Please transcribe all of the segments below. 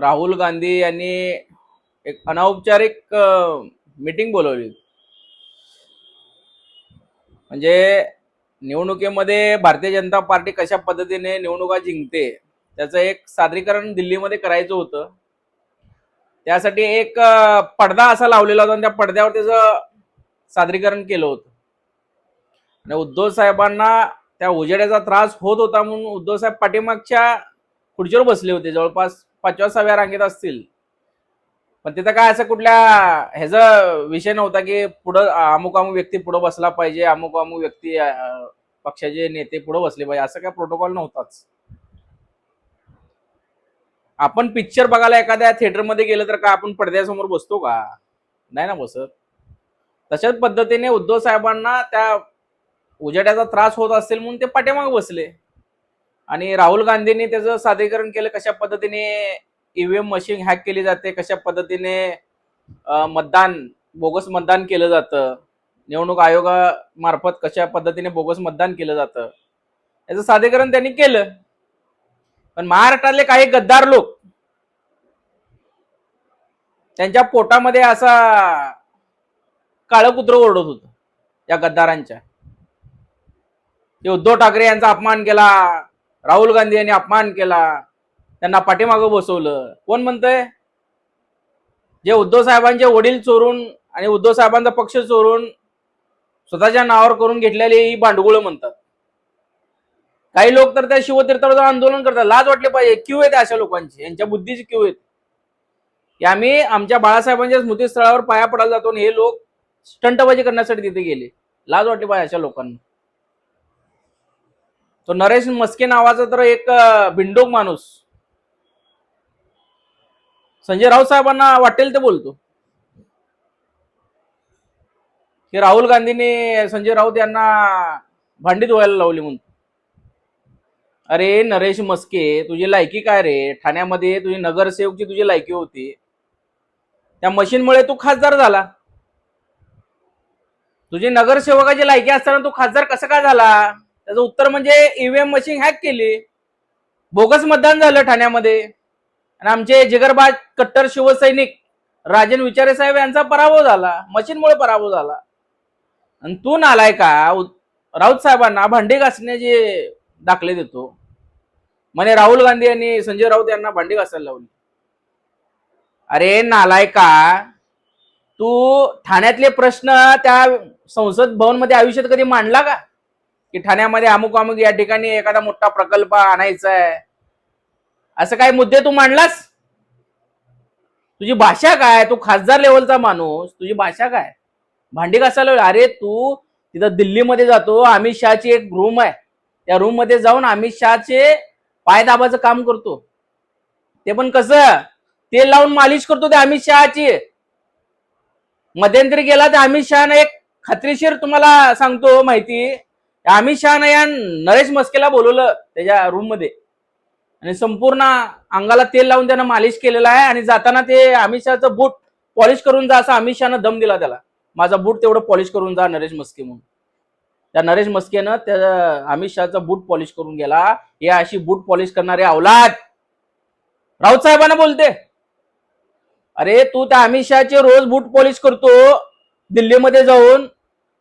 राहुल गांधी यांनी एक अनौपचारिक मीटिंग बोलवली. म्हणजे निवडणुकीमध्ये भारतीय जनता पार्टी कशा पद्धतीने निवडणुका जिंकते त्याचं एक सादरीकरण दिल्लीमध्ये करायचं होतं. त्यासाठी एक पडदा असा लावलेला होता आणि त्या पडद्यावर त्याचं सादरीकरण केलं होतं. आणि उद्धव साहेबांना त्या उजेड्याचा त्रास होत होता म्हणून उद्धव साहेब पाठीमागच्या खुर्चीवर बसले होते. जवळपास पाचव्या सहाव्या रांगेत असतील. पण तिथं काय असं कुठल्या ह्याचा विषय नव्हता की पुढं अमुक अमुक व्यक्ती पुढं बसला पाहिजे अमुक अमुक व्यक्ती पक्षाचे नेते पुढं बसले पाहिजे असं काय प्रोटोकॉल नव्हताच. आपण पिक्चर बघायला एखाद्या थिएटरमध्ये गेलं तर का आपण पडद्यासमोर बसतो का? नाही ना बसत. तशाच पद्धतीने उद्धव साहेबांना त्या उजेड्याचा त्रास होत असेल म्हणून ते पाठीमाग बसले. आणि राहुल गांधींनी त्याचं सादरीकरण केलं कशा पद्धतीने ईव्हीएम मशीन हॅक केली जाते कशा पद्धतीने मतदान बोगस मतदान केलं जातं निवडणूक आयोगामार्फत कशा पद्धतीने बोगस मतदान केलं जातं याचं सादरीकरण त्यांनी केलं. पण महाराष्ट्रातले काही गद्दार लोक त्यांच्या पोटामध्ये असा काळं कुत्र ओरडत होत या गद्दारांच्या. उद्धव ठाकरे यांचा अपमान केला राहुल गांधी यांनी अपमान केला. त्यांना पाठीमागं बसवलं. कोण म्हणतंय? जे उद्धव साहेबांचे वडील चोरून आणि उद्धव साहेबांचा पक्ष चोरून स्वतःच्या नावावर करून घेतलेली ही भांडगुळं म्हणतात. काही लोक तर त्या शिवतीर्थावर जाऊन आंदोलन करतात. लाज वाटले पाहिजे. क्यू आहेत अशा लोकांची? यांच्या बुद्धीची क्यू आहेत? की आम्ही आमच्या बाळासाहेबांच्या स्मृतीस्थळावर पाया पडायला जातो आणि हे लोक स्टंटबाजी करण्यासाठी तिथे गेले. लाज वाटली पाहिजे अशा लोकांना. तो नरेश मस्के नावाचा तर एक अं, भिंडोक माणूस. संजय राऊत साहेबांना वाटेल ते बोलतो. की राहुल गांधीने संजय राऊत यांना भांडी धुवायला लावली म्हणतो अरे नरेश मस्के तुझी लायकी काय रे? ठाण्यामध्ये तुझी नगरसेवकची तुझी लायकी होती. त्या मशीनमुळे तू खासदार झाला. तुझी नगरसेवकाची लायकी असताना तू खासदार कसा काय झाला? त्याचं उत्तर म्हणजे ईव्हीएम मशीन हॅक केली. बोगस मतदान झालं ठाण्यामध्ये. आणि आमचे जिगरबाज कट्टर शिवसैनिक राजन विचारे साहेब यांचा पराभव झाला. मशीनमुळे पराभव झाला. आणि तू नालाय का? राऊत साहेबांना भांडी घासण्याचे दाखले देतो. म्हणे राहुल गांधी यांनी संजय राऊत यांना भांडी घासायला लावली. अरे नालाय का? तू ठाण्यातले प्रश्न त्या संसद भवनमध्ये आयुष्यात कधी मांडला का? की ठाण्यामध्ये अमुक अमुक या ठिकाणी एखादा मोठा प्रकल्प आणायचा आहे असं काही मुद्दे तू मांडलास? तुझी भाषा काय? तू खासदार लेवलचा माणूस. तुझी भाषा काय? भांडी कसा अरे तू तिथं दिल्लीमध्ये जातो. अमित शहाची एक रूम आहे. त्या रूममध्ये जाऊन अमित शहाचे पाय दाबाचं काम करतो. ते पण कसं? तेल लावून मालिश करतो ते अमित शहाची. मध्यंतरी गेला तर अमित शहानं एक खात्रीशीर तुम्हाला सांगतो माहिती. अमित शहानं या नरेश मस्केला बोलवलं त्याच्या रूममध्ये. आणि संपूर्ण अंगाला तेल लावून त्यानं मालिश केलेला आहे आणि जाताना ते अमित शहाचं बूट पॉलिश करून जा असं अमित शहानं दम दिला त्याला. माझा बूट तेवढं पॉलिश करून जा नरेश मस्के म्हणून. त्या नरेश मस्केनं त्या अमित शहाचा बूट पॉलिश करून गेला. हे अशी बूट पॉलिश करणारे अवलाद. राऊत साहेबांना बोलते. अरे तू त्या अमित शहाचे रोज बूट पॉलिश करतो. दिल्लीमध्ये जाऊन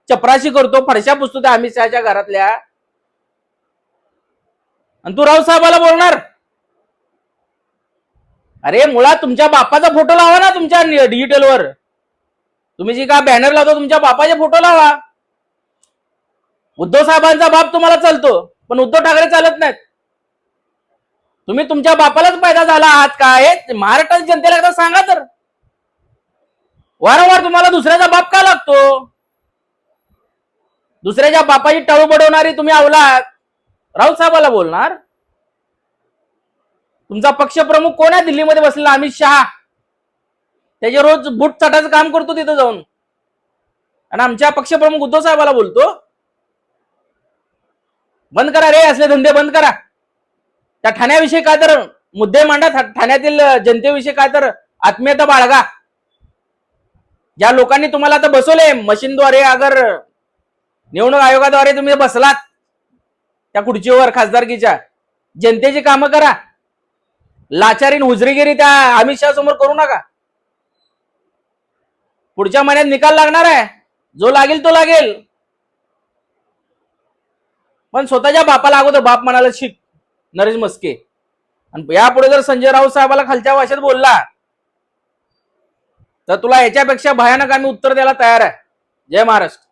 चपराशी करतो फरशा पुसतो त्या अमित शहाच्या घरातल्या. आणि तू रावसाहेबाला बोलणार? अरे मुळात तुमच्या बापाचा फोटो लावा ना तुमच्या डिजिटलवर तुम्ही जी का बॅनर लावतो तुमच्या बापाचे फोटो लावा. उद्धव साहेबांचा बाप तुम्हाला चालतो पण उद्धव ठाकरे चालत नाहीत. तुम्ही तुमच्या बापालाच पैदा झाला आहात काय हे महाराष्ट्राच्या जनतेला एकदा सांगा तर. वारंवार तुम्हाला दुसऱ्याचा बाप का लागतो? दुसऱ्याच्या बापाची टळू बडवणारी तुम्ही अवलात राऊत साहेबाला बोलणार? तुमचा पक्षप्रमुख कोण आहे? दिल्लीमध्ये बसलेला अमित शहा. त्याचे रोज बूट चटाचं काम करतो तिथं जाऊन. आणि आमच्या पक्षप्रमुख उद्धव साहेबाला बोलतो. बंद करा रे असले धंदे बंद करा. त्या ठाण्याविषयी काय तर मुद्दे मांडा ठा- ठाण्यातील जनतेविषयी काय तर आत्मीयता बाळगा. ज्या लोकांनी तुम्हाला आता बसवले मशीनद्वारे अगर निवडणूक आयोगाद्वारे तुम्ही बसलात त्या खुर्चीवर खासदारकीच्या. जनतेची कामं करा. लाचारीन हुजरीगिरी त्या अमित शहा समोर करू नका. पुढच्या महिन्यात निकाल लागणार आहे. जो लागेल तो लागेल. पण स्वतःच्या बापाला अगोदर बाप म्हणाला शिक नरेश मस्के आणि यापुढे जर संजय राऊत साहेबाला खालच्या भाषेत बोलला तर तुला याच्यापेक्षा भयानक आम्ही उत्तर द्यायला तयार आहे. जय महाराष्ट्र.